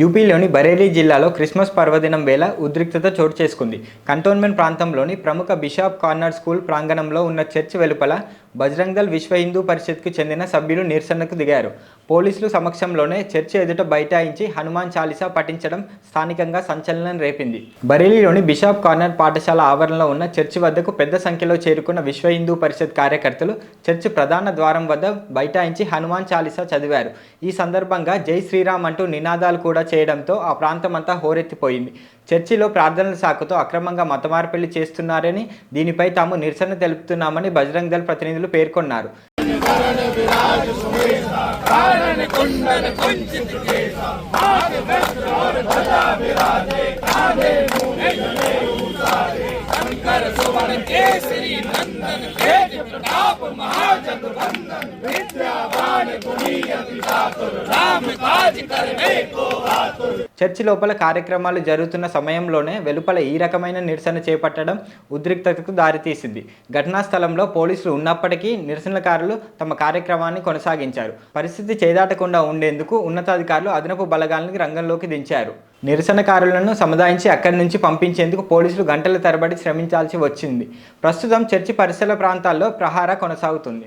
యూపీలోని బరేలీ జిల్లాలో క్రిస్మస్ పర్వదినం వేళ ఉద్రిక్తత చోటు చేసుకుంది. కంటోన్మెంట్ ప్రాంతంలోని ప్రముఖ బిషాప్ కార్నర్ స్కూల్ ప్రాంగణంలో ఉన్న చర్చ్ వెలుపల బజరంగల్ విశ్వ హిందూ పరిషత్కు చెందిన సభ్యులు నిరసనకు దిగారు. పోలీసులు సమక్షంలోనే చర్చి ఎదుట బైఠాయించి హనుమాన్ చాలీసా పఠించడం స్థానికంగా సంచలనం రేపింది. బరేలీలోని బిషాప్ కార్నర్ పాఠశాల ఆవరణలో ఉన్న చర్చి వద్దకు పెద్ద సంఖ్యలో చేరుకున్న విశ్వ హిందూ పరిషత్ కార్యకర్తలు చర్చి ప్రధాన ద్వారం వద్ద బైఠాయించి హనుమాన్ చాలీసా చదివారు. ఈ సందర్భంగా జై శ్రీరామ్ అంటూ నినాదాలు కూడా చేయడంతో ఆ ప్రాంతమంతా హోరెత్తిపోయింది. చర్చిలో ప్రార్థనల శాఖతో అక్రమంగా మతమార్పిళ్ళు చేస్తున్నారని దీనిపై తాము నిరసన తెలుపుతున్నామని బజరంగ్ దళ ప్రతినిధులు పేర్కొన్నారు చర్చి లోపల కార్యక్రమాలు జరుగుతున్న సమయంలోనే వెలుపల ఈ రకమైన నిరసన చేపట్టడం ఉద్రిక్తతకు దారితీసింది. ఘటనా స్థలంలో పోలీసులు ఉన్నప్పటికీ నిరసనకారులు తమ కార్యక్రమాన్ని కొనసాగించారు. పరిస్థితి చేదాటకుండా ఉండేందుకు ఉన్నతాధికారులు అదనపు బలగాలను రంగంలోకి దించారు. నిరసనకారులను సముదాయించి అక్కడి నుంచి పంపించేందుకు పోలీసులు గంటల తరబడి శ్రమించాల్సి వచ్చింది. ప్రస్తుతం చర్చి పరిసర ప్రాంతాల్లో ప్రహార కొనసాగుతుంది.